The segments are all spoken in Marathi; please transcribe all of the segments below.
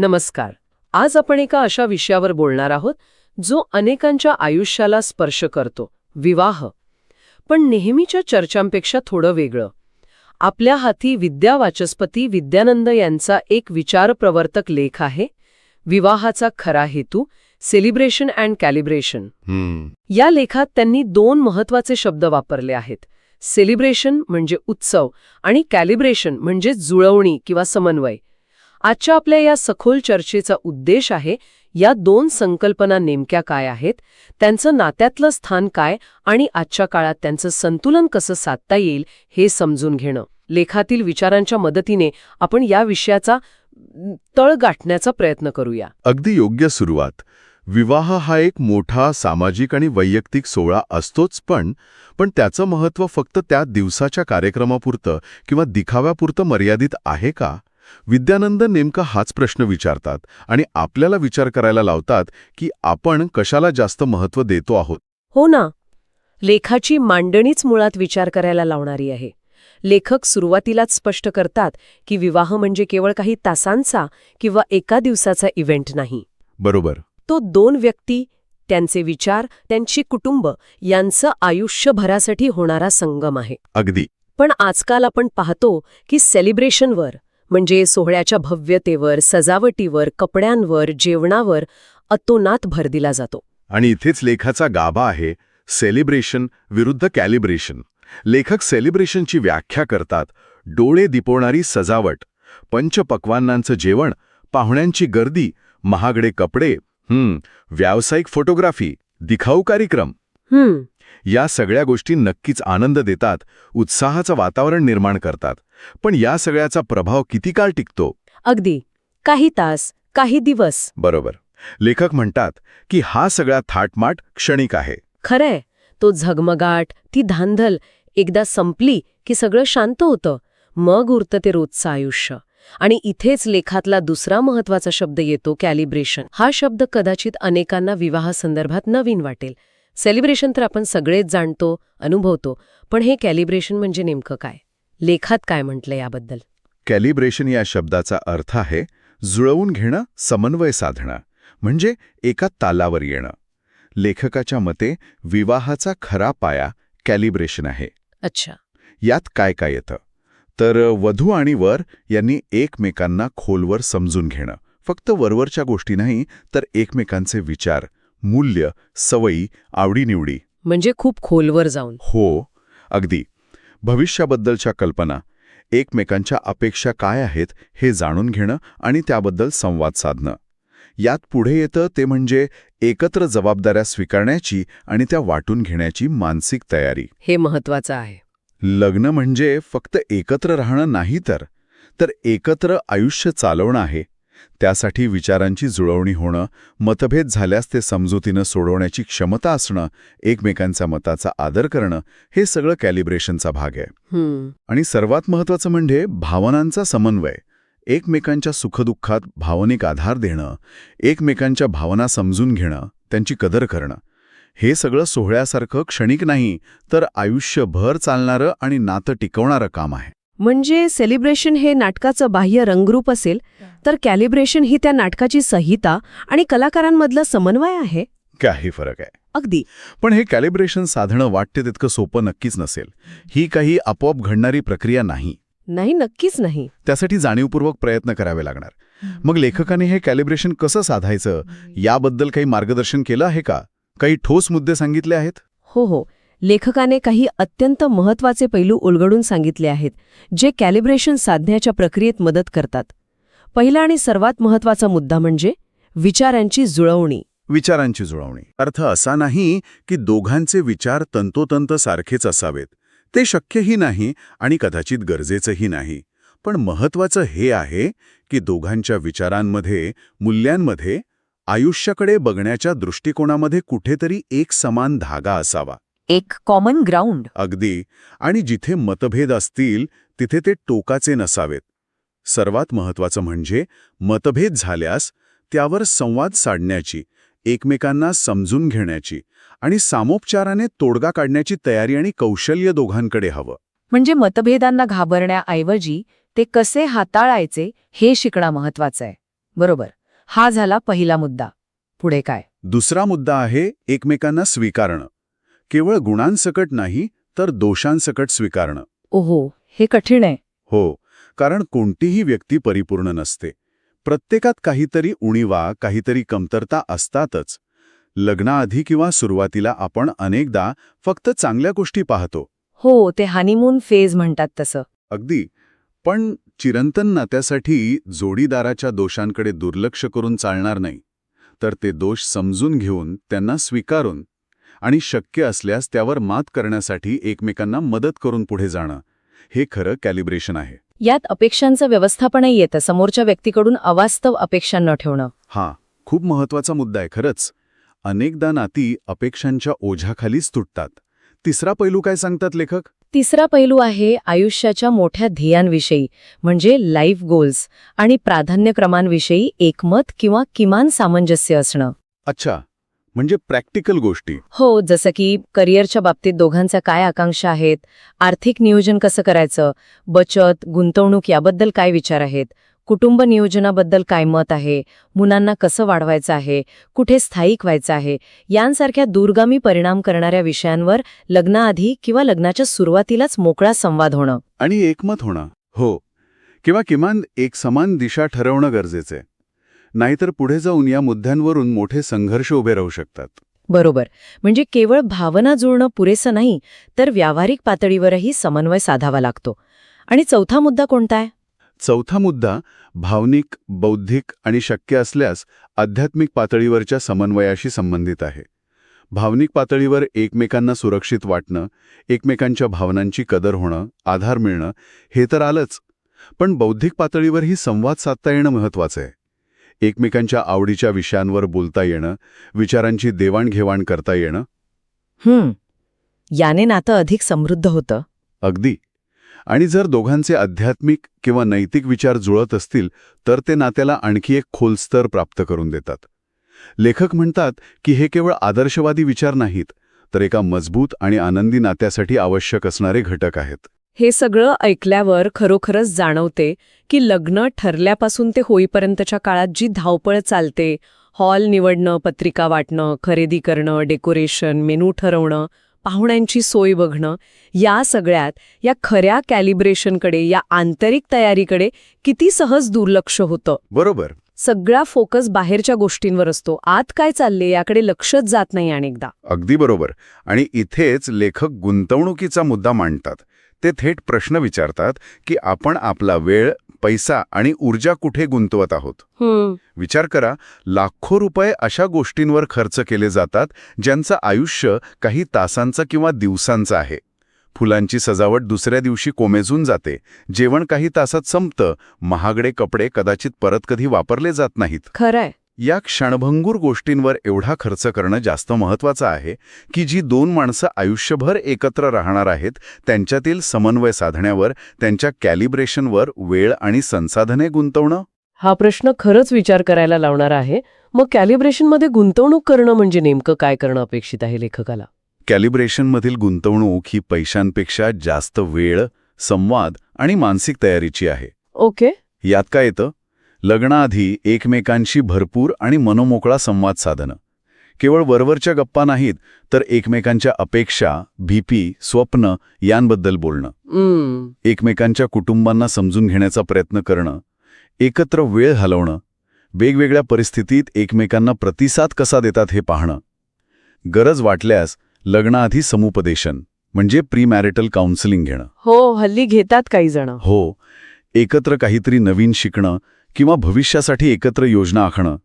नमस्कार. आज आपण एका अशा विषयावर बोलणार आहोत जो अनेकांच्या आयुष्याला स्पर्श करतो विवाह. पण नेहमीच्या चर्चांपेक्षा थोडं वेगळं. आपल्या हाती विद्यावाचस्पती विद्यानंद यांचा एक विचारप्रवर्तक लेख आहे विवाहाचा खरा हेतू सेलिब्रेशन अँड कॅलिब्रेशन हम्म. या लेखात त्यांनी दोन महत्त्वाचे शब्द वापरले आहेत सेलिब्रेशन म्हणजे उत्सव आणि कॅलिब्रेशन म्हणजे जुळवणी किंवा समन्वय. आजच्या आपल्या या सखोल चर्चेचा उद्देश आहे या दोन संकल्पना नेमक्या काय आहेत त्यांचं नात्यातलं स्थान काय आणि आजच्या काळात त्यांचं संतुलन कसं साधता येईल हे समजून घेणं. लेखातील विचारांच्या मदतीने आपण या विषयाचा तळ गाठण्याचा प्रयत्न करूया. अगदी योग्य सुरुवात. विवाह हा एक मोठा सामाजिक आणि वैयक्तिक सोहळा असतोच पण पण त्याचं महत्त्व फक्त त्या दिवसाच्या कार्यक्रमापुरतं किंवा दिखाव्यापुरतं मर्यादित आहे का? विद्यानंद नेमका हाच प्रश्न विचारतात आणि आपल्याला विचार करायला लावतात की आपण कशाला जास्त महत्त्व देतो आहोत. हो ना. लेखाची मांडणीच मुळात विचार करायला लावणारी आहे. लेखक सुरुवातीलाच स्पष्ट करतात की विवाह म्हणजे केवळ काही तासांचा किंवा एका दिवसाचा इव्हेंट नाही. बरोबर. तो दोन व्यक्ती त्यांचे विचार त्यांची कुटुंब यांचं आयुष्यभरासाठी होणारा संगम आहे. अगदी. पण आजकाल आपण पाहतो की सेलिब्रेशनवर म्हणजे सोहळ्याच्या भव्यतेवर सजावटीवर कपड्यांवर जेवणावर अतोनात भर दिला जातो. आणि इथेच लेखाचा गाभा आहे सेलिब्रेशन विरुद्ध कॅलिब्रेशन. लेखक सेलिब्रेशनची व्याख्या करतात डोळे दिपवणारी सजावट पंचपक्वान्नांचं जेवण पाहुण्यांची गर्दी महागडे कपडे हम्म व्यावसायिक फोटोग्राफी दिखाऊ कार्यक्रम. या सगळ्या गोष्टी नक्कीच आनंद देतात उत्साहाचं वातावरण निर्माण करतात. पण या सगळ्याचा प्रभाव किती काळ टिकतो? अगदी. काही तास काही दिवस. बरोबर. लेखक म्हणतात की हा सगळा थाटमाट क्षणिक आहे. खरंय. तो झगमगाट ती धांदल एकदा संपली की सगळं शांत होतं. मग उरतं ते रोजचं आयुष्य. आणि इथेच लेखातला दुसरा महत्त्वाचा शब्द येतो कॅलिब्रेशन. हा शब्द कदाचित अनेकांना विवाहासंदर्भात नवीन वाटेल. सेलिब्रेशन तर आपण सगळेच जाणतो अनुभवतो. पण हे कॅलिब्रेशन म्हणजे नेमकं काय? लेखात काय म्हटलं याबद्दल? कॅलिब्रेशन या शब्दाचा अर्थ आहे जुळवून घेणं समन्वय साधणं म्हणजे एका तालावर येणं. लेखकाच्या मते विवाहाचा खरा पाया कॅलिब्रेशन आहे. अच्छा. यात काय काय येतं? तर वधू आणि वर यांनी एकमेकांना खोलवर समजून घेणं. फक्त वरवरच्या गोष्टी नाही तर एकमेकांचे विचार मूल्य सवयी आवडीनिवडी. म्हणजे खूप खोलवर जाऊन. हो अगदी. भविष्याबद्दलच्या कल्पना एकमेकांच्या अपेक्षा काय आहेत हे जाणून घेणं आणि त्याबद्दल संवाद साधणं. यात पुढे येतं ते म्हणजे एकत्र जबाबदाऱ्या स्वीकारण्याची आणि त्या वाटून घेण्याची मानसिक तयारी. हे महत्वाचं आहे. लग्न म्हणजे फक्त एकत्र राहणं नाही तर तर एकत्र आयुष्य चालवणं आहे. त्यासाठी विचारांची जुळवणी होणं मतभेद झाल्यास ते समजुतीनं सोडवण्याची क्षमता असणं एकमेकांच्या मताचा आदर करणं हे सगळं कॅलिब्रेशनचा भाग आहे. आणि सर्वात महत्त्वाचं म्हणजे भावनांचा समन्वय. एकमेकांच्या सुखदुःखात भावनिक आधार देणं एकमेकांच्या भावना समजून घेणं त्यांची कदर करणं. हे सगळं सोहळ्यासारखं क्षणिक नाही तर आयुष्यभर चालणारं आणि नातं टिकवणारं काम आहे. म्हणजे सेलिब्रेशन हे नाटकाचं बाह्य रंगरूप असेल तर कॅलिब्रेशन ही त्या नाटकाची संहिता आणि कलाकारांमधलं समन्वय आहे? काही फरक आहे. अगदी. पण हे कॅलिब्रेशन साधणं वाटते तितकं सोपं नक्कीच नसेल. ही काही आपोआप घडणारी प्रक्रिया नाही. नाही नक्कीच नाही. त्यासाठी जाणीवपूर्वक प्रयत्न करावे लागणार. मग लेखकाने हे कॅलिब्रेशन कसं साधायचं? याबद्दल काही मार्गदर्शन केलं आहे का? काही ठोस मुद्दे सांगितले आहेत? हो हो. लेखकाने काही अत्यंत महत्त्वाचे पैलू उलगडून सांगितले आहेत जे कॅलिब्रेशन साधण्याच्या प्रक्रियेत मदत करतात. पहिला आणि सर्वात महत्त्वाचा मुद्दा म्हणजे विचारांची जुळवणी. विचारांची जुळवणी. अर्थ असा नाही की दोघांचे विचार तंतोतंत सारखेच असावेत. ते शक्यही नाही आणि कदाचित गरजेचंही नाही. पण महत्वाचं हे आहे की दोघांच्या विचारांमध्ये मूल्यांमध्ये आयुष्याकडे बघण्याच्या दृष्टिकोनामध्ये कुठेतरी एक समान धागा असावा. एक कॉमन ग्राउंड अगदी. आणि जिथे मतभेद असतील तिथे ते टोकाचे नसावेत. सर्वात महत्वाचं म्हणजे मतभेद झाल्यास त्यावर संवाद साधण्याची एकमेकांना समजून घेण्याची आणि सामोपचाराने तोडगा काढण्याची तयारी आणि कौशल्य दोघांकडे हवं. म्हणजे मतभेदांना घाबरण्याऐवजी ते कसे हाताळायचे हे शिकणं महत्वाचं आहे. बरोबर. हा झाला पहिला मुद्दा. पुढे काय? दुसरा मुद्दा आहे एकमेकांना स्वीकारणं. केवळ गुणांसकट नाही तर दोषांसकट स्वीकारणं. ओहो हे कठीण आहे. हो कारण कोणतीही व्यक्ती परिपूर्ण नसते. प्रत्येकात काहीतरी उणीवा काहीतरी कमतरता असतातच. लग्नाआधी किंवा सुरुवातीला आपण अनेकदा फक्त चांगल्या गोष्टी पाहतो. हो ते हनीमून फेज म्हणतात तसं. अगदी. पण चिरंतन नात्यासाठी जोडीदाराच्या दोषांकडे दुर्लक्ष करून चालणार नाही. तर ते दोष समजून घेऊन त्यांना स्वीकारून आणि शक्य असल्यास त्यावर मात करण्यासाठी एकमेकांना मदत करून पुढे जाणं. हे खरं कॅलिब्रेशन आहे. यात अपेक्षांचं व्यवस्थापनही येतं. समोरच्या व्यक्तीकडून अवास्तव अपेक्षा न ठेवणं. हा खूप महत्त्वाचा मुद्दा आहे खरंच. अनेकदा नाती अपेक्षांच्या ओझ्याखालीच तुटतात. तिसरा पैलू काय सांगतात लेखक? तिसरा पैलू आहे आयुष्याच्या मोठ्या ध्येयांविषयी म्हणजे लाईफ गोल्स आणि प्राधान्यक्रमांविषयी एकमत किंवा किमान सामंजस्य असणं. अच्छा. म्हणजे प्रॅक्टिकल गोष्टी. हो जसं की करिअरच्या बाबतीत दोघांच्या काय आकांक्षा आहेत आर्थिक नियोजन कसं करायचं बचत गुंतवणूक याबद्दल काय विचार आहेत कुटुंब नियोजनाबद्दल काय मत आहे मुलांना कसं वाढवायचं आहे कुठे स्थायिक व्हायचं आहे यांसारख्या दूरगामी परिणाम करणाऱ्या विषयांवर लग्नाआधी किंवा लग्नाच्या सुरुवातीलाच मोकळा संवाद होणं. आणि एकमत होणं. हो. किंवा किमान एक समान दिशा ठरवणं गरजेचं आहे. नाहीतर पुढे जाऊन या मुद्द्यांवरून मोठे संघर्ष उभे राहू शकतात. बरोबर. म्हणजे केवळ भावना जुळणं पुरेसं नाही तर व्यावहारिक पातळीवरही समन्वय साधावा लागतो. आणि चौथा मुद्दा कोणता आहे? चौथा मुद्दा भावनिक बौद्धिक आणि शक्य असल्यास आध्यात्मिक पातळीवरच्या समन्वयाशी संबंधित आहे. भावनिक पातळीवर एकमेकांना सुरक्षित वाटणं एकमेकांच्या भावनांची कदर होणं आधार मिळणं हे तर आलंच. पण बौद्धिक पातळीवरही संवाद साधता येणं महत्वाचं आहे. एकमेकांच्या आवडीच्या विषयांवर बोलता येणं विचारांची देवाणघेवाण करता येणं? हम्म याने नातं अधिक समृद्ध होतं. अगदी. आणि जर दोघांचे आध्यात्मिक किंवा नैतिक विचार जुळत असतील तर ते नात्याला आणखी एक खोल स्तर प्राप्त करून देतात. लेखक म्हणतात की हे केवळ आदर्शवादी विचार नाहीत तर एका मजबूत आणि आनंदी नात्यासाठी आवश्यक असणारे घटक आहेत. हे सगळं ऐकल्यावर खरोखरच जाणवते की लग्न ठरल्यापासून ते होईपर्यंतच्या काळात जी धावपळ चालते हॉल निवडणं पत्रिका वाटणं खरेदी करणं डेकोरेशन मेनू ठरवणं पाहुण्यांची सोय बघणं या सगळ्यात या खऱ्या कॅलिब्रेशनकडे या आंतरिक तयारीकडे किती सहज दुर्लक्ष होतं. बरोबर. सगळा फोकस बाहेरच्या गोष्टींवर असतो. आत काय चालले याकडे लक्षच जात नाही अनेकदा. अगदी बरोबर. आणि इथेच लेखक गुंतवणुकीचा मुद्दा मांडतात. ते थेट प्रश्न विचारतात की आपण आपला वेळ पैसा आणि ऊर्जा कुठे गुंतवत आहोत? विचार करा लाखो रुपये अशा गोष्टींवर खर्च केले जातात ज्यांचं आयुष्य काही तासांचं किंवा दिवसांचं आहे. फुलांची सजावट दुसऱ्या दिवशी कोमेजून जाते. जेवण काही तासात संपतं. महागडे कपडे कदाचित परत कधी वापरले जात नाहीत. खरंय. या क्षणभंगूर गोष्टींवर एवढा खर्च करणं जास्त महत्वाचं आहे की जी दोन माणसं आयुष्यभर एकत्र राहणार आहेत त्यांच्यातील समन्वय साधण्यावर त्यांच्या कॅलिब्रेशनवर वेळ आणि संसाधने गुंतवणं? हा प्रश्न खरंच विचार करायला लावणारा आहे. मग कॅलिब्रेशनमध्ये गुंतवणूक करणं म्हणजे नेमकं काय करणं अपेक्षित आहे लेखकाला? कॅलिब्रेशनमधील गुंतवणूक ही पैशांपेक्षा जास्त वेळ संवाद आणि मानसिक तयारीची आहे. ओके. यात काय येतं? लग्नाआधी एकमेकांशी भरपूर आणि मनोमोकळा संवाद साधणं. केवळ वरवरच्या गप्पा नाहीत तर एकमेकांच्या अपेक्षा भीपी स्वप्न यांबद्दल बोलणं. एकमेकांच्या कुटुंबांना समजून घेण्याचा प्रयत्न करणं. एकत्र वेळ घालवणं वेगवेगळ्या परिस्थितीत एकमेकांना प्रतिसाद कसा देतात हे पाहणं. गरज वाटल्यास लग्नाआधी समुपदेशन म्हणजे प्रीमॅरिटल काउन्सिलिंग घेणं. हो हल्ली घेतात काही जण. हो. एकत्र काहीतरी नवीन शिकणं किंवा भविष्यासाठी एकत्र योजना आखणं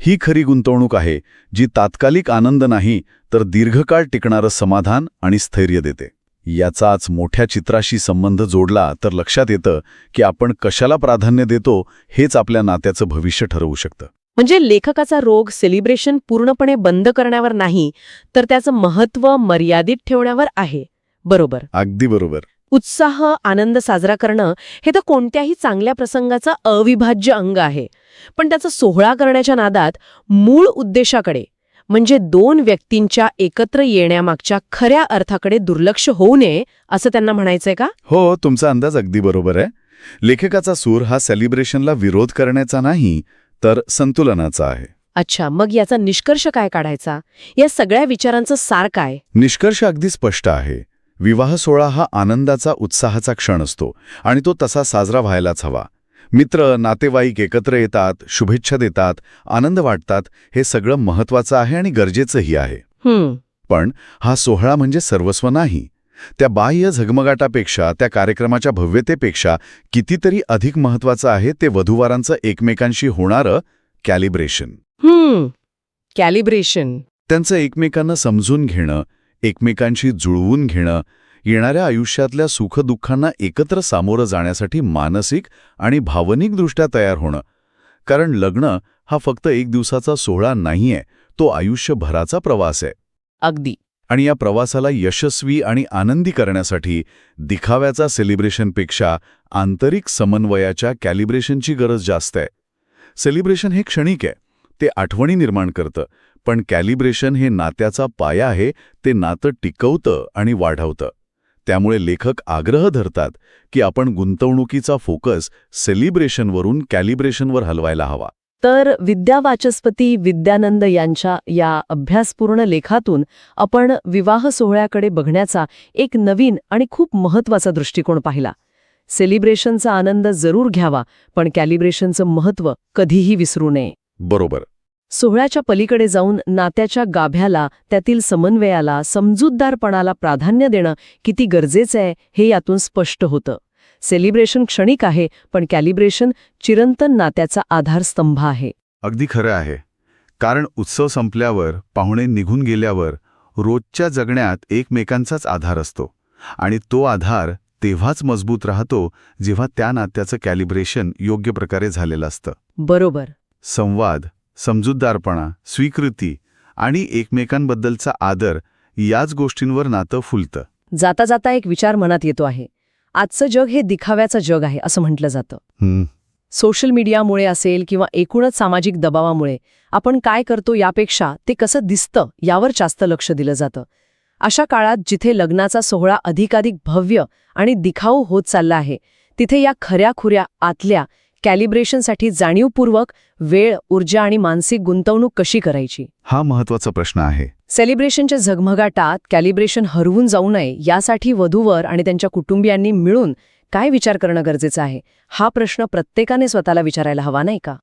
ही खरी गुंतवणूक आहे जी तात्कालिक आनंद नाही तर दीर्घकाळ टिकणारं समाधान आणि स्थैर्य देते. याचाच मोठ्या चित्राशी संबंध जोडला तर लक्षात येतं की आपण कशाला प्राधान्य देतो हेच आपल्या नात्याचं भविष्य ठरवू शकतं. म्हणजे लेखकाचा रोग सेलिब्रेशन पूर्णपणे बंद करण्यावर नाही तर त्याचं महत्त्व मर्यादित ठेवण्यावर आहे. बरोबर. अगदी बरोबर. उत्साह आनंद साजरा करणं हे तर कोणत्याही चांगल्या प्रसंगाचा अविभाज्य अंग आहे. पण त्याचा सोहळा करण्याच्या नादात मूळ उद्देशाकडे म्हणजे दोन व्यक्तींच्या एकत्र येण्यामागच्या खऱ्या अर्थाकडे दुर्लक्ष होऊ नये असं त्यांना म्हणायचंय का? हो तुमचा अंदाज अगदी बरोबर आहे. लेखकाचा सूर हा सेलिब्रेशनला विरोध करण्याचा नाही तर संतुलनाचा आहे. अच्छा मग याचा निष्कर्ष काय काढायचा? या सगळ्या विचारांचं सार काय? निष्कर्ष अगदी स्पष्ट आहे. विवाह सोहळा हा आनंदाचा उत्साहाचा क्षण असतो आणि तो तसा साजरा व्हायलाच हवा. मित्र नातेवाईक एकत्र येतात शुभेच्छा देतात आनंद वाटतात हे सगळं महत्वाचं आहे आणि गरजेचंही आहे. पण हा सोहळा म्हणजे सर्वस्व नाही. त्या बाह्य झगमगाटापेक्षा त्या कार्यक्रमाच्या भव्यतेपेक्षा कितीतरी अधिक महत्वाचं आहे ते वधूवारांचं एकमेकांशी होणारं कॅलिब्रेशन. कॅलिब्रेशन. त्यांचं एकमेकांना समजून घेणं एकमेकांशी जुळवून घेणं येणाऱ्या आयुष्यातल्या सुखदुःखांना एकत्र सामोरं जाण्यासाठी मानसिक आणि भावनिकदृष्ट्या तयार होणं. कारण लग्न हा फक्त एक दिवसाचा सोहळा नाहीये तो आयुष्यभराचा प्रवास आहे. अगदी. आणि या प्रवासाला यशस्वी आणि आनंदी करण्यासाठी दिखाव्याचा सेलिब्रेशनपेक्षा आंतरिक समन्वयाच्या कॅलिब्रेशनची गरज जास्त आहे. सेलिब्रेशन हे क्षणिक आहे ते आठवणी निर्माण करतं पण कॅलिब्रेशन हे नात्याचा पाया आहे ते नातं टिकवतं आणि वाढवतं. त्यामुळे लेखक आग्रह धरतात की आपण गुंतवणुकीचा फोकस सेलिब्रेशनवरून कॅलिब्रेशनवर हलवायला हवा. तर विद्यावाचस्पती विद्यानंद यांच्या या अभ्यासपूर्ण लेखातून आपण विवाह सोहळ्याकडे बघण्याचा एक नवीन आणि खूप महत्त्वाचा दृष्टिकोन पाहिला. सेलिब्रेशनचा आनंद जरूर घ्यावा पण कॅलिब्रेशनचं महत्त्व कधीही विसरू नये. बरोबर. सोहळ्याच्या पलीकडे जाऊन नात्याच्या गाभ्याला त्यातील समन्वयाला समजूतदारपणाला प्राधान्य देणं किती गरजेचं आहे हे यातून स्पष्ट होतं. सेलिब्रेशन क्षणिक आहे पण कॅलिब्रेशन चिरंतन नात्याचा आधारस्तंभ आहे. अगदी खरं आहे. कारण उत्सव संपल्यावर पाहुणे निघून गेल्यावर रोजच्या जगण्यात एकमेकांचाच आधार असतो. आणि तो आधार तेव्हाच मजबूत राहतो जेव्हा त्या नात्याचं कॅलिब्रेशन योग्य प्रकारे झालेलं असतं. बरोबर. संवाद समजूतदारपणा स्वीकृती आणि एकमेकांबद्दलचा आदर याच गोष्टींवर नातं फुलतं. जाता जाता एक विचार मनात येतो आहे. आजचं जग हे दिखाव्याचं जग आहे असं म्हटलं जातं. सोशल मीडियामुळे असेल किंवा एकूणच सामाजिक दबावामुळे आपण काय करतो यापेक्षा ते कसं दिसतं यावर जास्त लक्ष दिलं जातं. अशा काळात जिथे लग्नाचा सोहळा अधिकाधिक भव्य आणि दिखाऊ होत चालला आहे तिथे या खऱ्याखुऱ्या आतल्या कॅलिब्रेशनसाठी जाणीवपूर्वक वेळ ऊर्जा आणि मानसिक गुंतवणूक कशी करायची? हा महत्त्वाचा प्रश्न आहे. सेलिब्रेशनच्या झगमगाटात कॅलिब्रेशन हरवून जाऊ नये यासाठी वधूवर आणि त्यांच्या कुटुंबियांनी मिळून काय विचार करणं गरजेचं आहे? हा प्रश्न प्रत्येकाने स्वतःला विचारायला हवा नाही का?